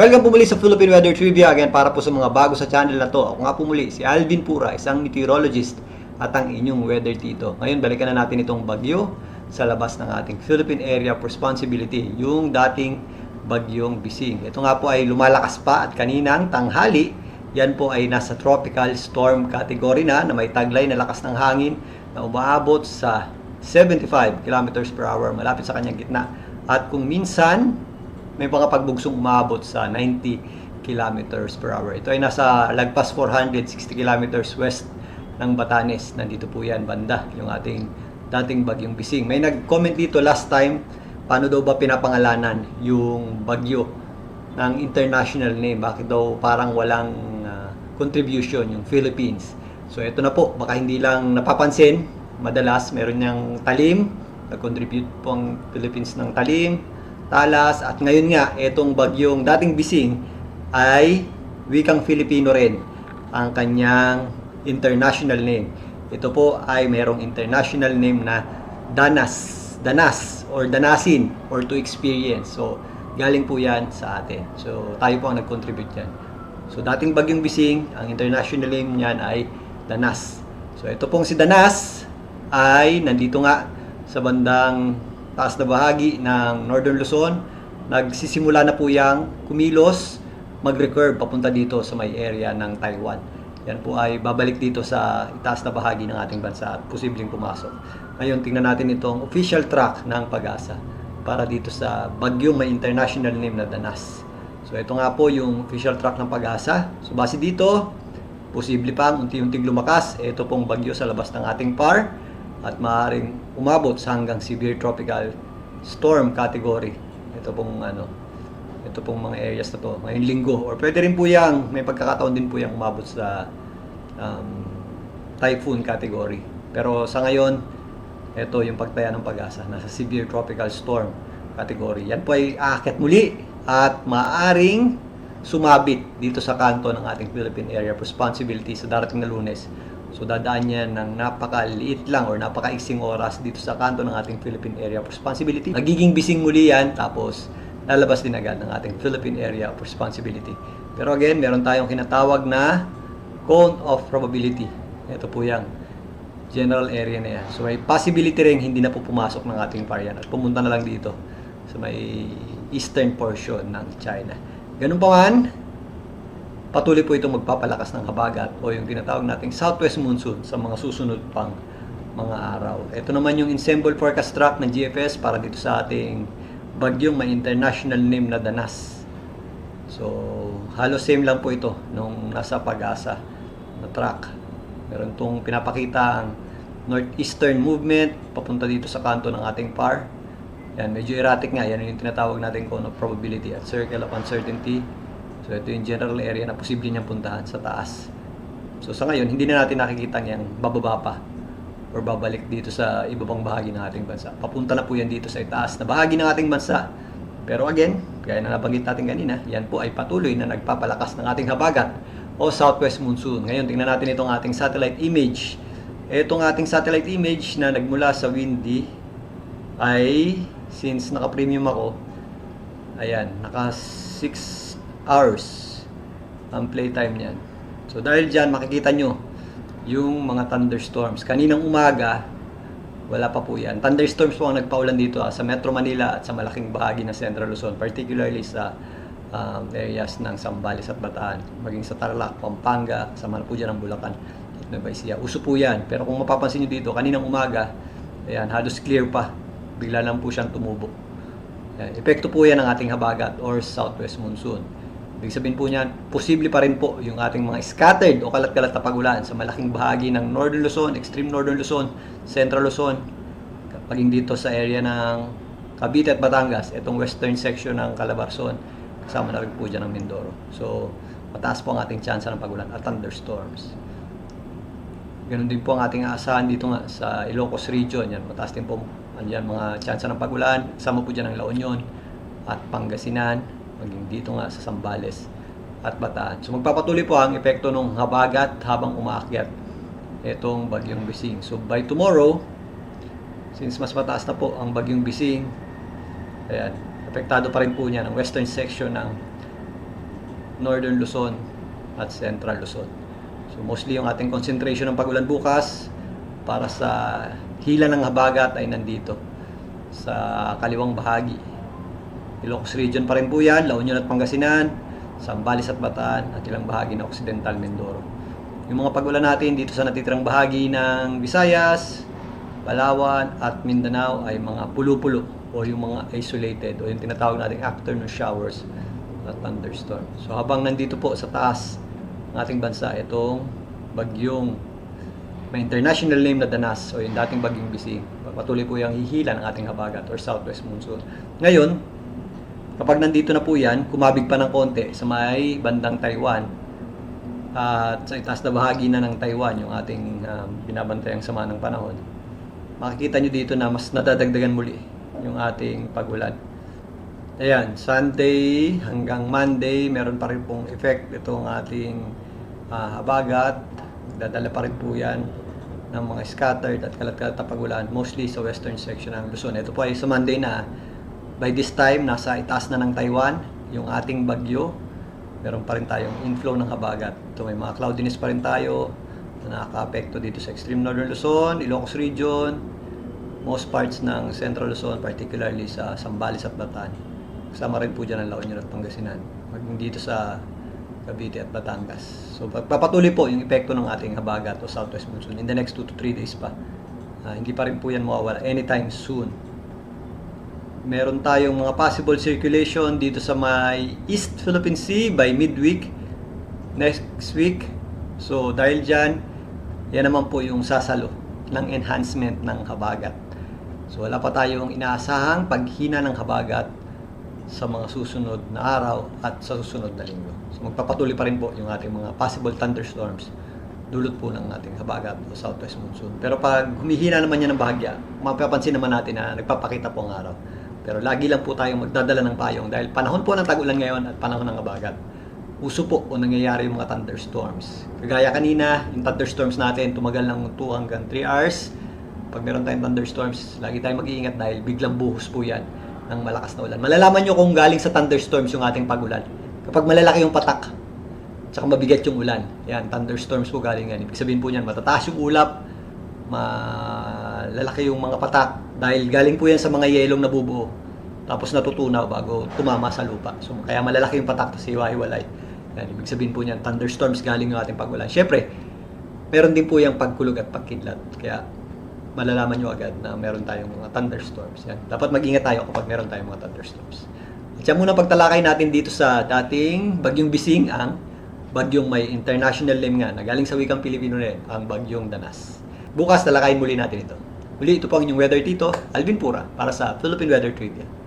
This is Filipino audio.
Welcome po muli sa Philippine Weather Trivia again para po sa mga bago sa channel na to. Ako nga po muli si Alvin Pura, isang meteorologist at ang inyong weather tito. Ngayon balikan na natin itong bagyo sa labas ng ating Philippine Area of Responsibility, yung dating bagyong Bising. Ito nga po ay lumalakas pa at kaninang tanghali, yan po ay nasa tropical storm category na na may taglay na lakas ng hangin na umaabot sa 75 kilometers per hour malapit sa kanyang gitna. At kung minsan may mga pagbugsong umabot sa 90 kilometers per hour. Ito ay nasa lagpas 460 kilometers west ng Batanes. Nandito po yan, banda, yung ating dating bagyong Bising. May nag-comment dito last time, paano daw ba pinapangalanan yung bagyo ng international name? Bakit daw parang walang ah, contribution yung Philippines? So ito na po, baka hindi lang napapansin, madalas meron niyang talim, nag-contribute po ang Philippines ng talim, talas, at ngayon nga, itong bagyong dating bising ay wikang Filipino rin ang kanyang international name. Ito po ay mayroong international name na Danas, Danas, or Danasin, or to experience. So, galing po yan sa atin. So, tayo po ang nag-contribute yan. So, dating bagyong bising, ang international name niyan ay Danas. So, ito pong si Danas ay nandito nga sa bandang taas na bahagi ng Northern Luzon. Nagsisimula na po yang kumilos, mag-recurve papunta dito sa may area ng Taiwan. Yan po ay babalik dito sa itaas na bahagi ng ating bansa at posibleng pumasok. Ngayon, tingnan natin itong official track ng pag-asa para dito sa bagyong may international name na Danas. So ito nga po yung official track ng pag-asa. So base dito, posible pang unti-unting lumakas. Ito pong bagyo sa labas ng ating par at maaaring umabot sa hanggang severe tropical storm category. Ito pong ano, ito pong mga areas na to, ngayong linggo. Or pwede rin po yang, may pagkakataon din po yang umabot sa um, typhoon category. Pero sa ngayon, ito yung pagtaya ng pag-asa, nasa severe tropical storm category. Yan po ay aakyat muli at maaaring sumabit dito sa kanto ng ating Philippine Area of Responsibility sa darating na lunes. So dadaan yan ng napakaliit lang or napakaiksing oras dito sa kanto ng ating Philippine Area of Responsibility. Nagiging bising muli yan tapos lalabas din agad ng ating Philippine Area of Responsibility. Pero again, meron tayong kinatawag na cone of probability. Ito po yung general area na yan. So may possibility rin hindi na po pumasok ng ating variant at pumunta na lang dito sa may eastern portion ng China. Ganun pa man, patuloy po itong magpapalakas ng habagat o yung tinatawag nating southwest monsoon sa mga susunod pang mga araw. Ito naman yung ensemble forecast track ng GFS para dito sa ating bagyong may international name na Danas. So, halos same lang po ito nung nasa pag-asa na track. Meron itong pinapakita ang northeastern movement papunta dito sa kanto ng ating par. Yan, medyo erratic nga. Yan yung tinatawag natin cone of probability at circle of uncertainty. So, ito yung general area na posible niyang puntahan sa taas. So, sa ngayon, hindi na natin nakikita yan bababa pa or babalik dito sa iba pang bahagi ng ating bansa. Papunta na po yan dito sa itaas na bahagi ng ating bansa. Pero again, gaya na nabanggit natin kanina, yan po ay patuloy na nagpapalakas ng ating habagat o southwest monsoon. Ngayon, tingnan natin itong ating satellite image. Itong ating satellite image na nagmula sa windy ay, since naka-premium ako, ayan, naka 6 hours ang playtime niyan. So dahil dyan, makikita nyo yung mga thunderstorms. Kaninang umaga, wala pa po yan. Thunderstorms po ang nagpaulan dito ah, sa Metro Manila at sa malaking bahagi ng Central Luzon, particularly sa um, areas ng Sambales at Bataan, maging sa Tarlac, Pampanga, sa dyan ng Bulacan, at Nueva. Uso po yan. Pero kung mapapansin nyo dito, kaninang umaga, ayan, halos clear pa. Bigla lang po siyang tumubo. Ayan, epekto po yan ng ating habagat or southwest monsoon. Ibig sabihin po niyan, posible pa rin po yung ating mga scattered o kalat-kalat na pagulan sa malaking bahagi ng Northern Luzon, Extreme Northern Luzon, Central Luzon, paging dito sa area ng Cavite at Batangas, itong western section ng Calabarzon, kasama na rin po dyan ng Mindoro. So, mataas po ang ating chance ng pagulan at thunderstorms. Ganun din po ang ating aasahan dito nga sa Ilocos region. Yan, mataas din po andyan mga chance ng pagulan. Kasama po dyan ang La Union at Pangasinan, maging dito nga sa Sambales at Bataan. So magpapatuloy po ang epekto ng habagat habang umaakyat itong bagyong bising. So by tomorrow, since mas mataas na po ang bagyong bising, ayan, apektado pa rin po niya ang western section ng Northern Luzon at Central Luzon. So mostly yung ating concentration ng pagulan bukas para sa hila ng habagat ay nandito sa kaliwang bahagi. Ilocos Region pa rin po yan, La Union at Pangasinan, Sambales at Bataan at ilang bahagi ng Occidental Mindoro. Yung mga pagulan natin dito sa natitirang bahagi ng Visayas, Palawan at Mindanao ay mga pulo-pulo o yung mga isolated o yung tinatawag nating afternoon showers at thunderstorm. So habang nandito po sa taas ng ating bansa itong bagyong may international name na Danas o yung dating bagyong Bising. Patuloy po yung hihila ng ating habagat or southwest monsoon. Ngayon, kapag nandito na po yan, kumabig pa ng konti sa may bandang Taiwan at sa itaas na bahagi na ng Taiwan, yung ating um, binabantayang sama ng panahon, makikita nyo dito na mas nadadagdagan muli yung ating pagulan. Ayan, Sunday hanggang Monday, meron pa rin pong effect itong ating ah, habagat. Dadala pa rin po yan ng mga scattered at kalat-kalat na pagulan, mostly sa western section ng Luzon. Ito po ay sa Monday na. By this time, nasa itaas na ng Taiwan, yung ating bagyo. Meron pa rin tayong inflow ng habagat. Ito may mga cloudiness pa rin tayo na nakaka-apekto dito sa extreme northern Luzon, Ilocos Region, most parts ng Central Luzon, particularly sa Sambales at Bataan. Kasama rin po dyan ang La Union at Pangasinan. Maging dito sa Cavite at Batangas. So papatuloy po yung epekto ng ating habagat o southwest monsoon in the next 2 to 3 days pa. Ah, hindi pa rin po yan mawawala anytime soon. Meron tayong mga possible circulation dito sa may East Philippine Sea by midweek next week. So dahil dyan, yan naman po yung sasalo ng enhancement ng habagat. So wala pa tayong inaasahang paghina ng habagat sa mga susunod na araw at sa susunod na linggo. So magpapatuloy pa rin po yung ating mga possible thunderstorms dulot po ng ating habagat o southwest monsoon. Pero pag humihina naman yan ng bahagya, mapapansin naman natin na nagpapakita po ang araw. Pero lagi lang po tayong magdadala ng payong dahil panahon po ng tag-ulan ngayon at panahon ng habagat. Uso po o nangyayari yung mga thunderstorms. Kagaya kanina, yung thunderstorms natin tumagal ng 2 hanggang 3 hours. Pag meron tayong thunderstorms, lagi tayong mag-iingat dahil biglang buhos po yan ng malakas na ulan. Malalaman nyo kung galing sa thunderstorms yung ating pagulan. Kapag malalaki yung patak, tsaka mabigat yung ulan. Yan, thunderstorms po galing yan. Ibig sabihin po niyan, matataas yung ulap, malalaki yung mga patak, dahil galing po yan sa mga yelong nabubuo. Tapos natutunaw bago tumama sa lupa. So, kaya malalaki yung patak, tapos hiwa-hiwalay. Yan, ibig sabihin po niyan, thunderstorms galing yung ating pagulan. Siyempre, meron din po yung pagkulog at pagkidlat. Kaya, malalaman nyo agad na meron tayong mga thunderstorms. Yan. Dapat mag-ingat tayo kapag meron tayong mga thunderstorms. At yan muna pagtalakay natin dito sa dating Bagyong Bising ang bagyong may international name nga na galing sa wikang Pilipino rin, ang Bagyong Danas. Bukas talakayin muli natin ito. Muli ito po ang inyong weather tito, Alvin Pura, para sa Philippine Weather Trivia.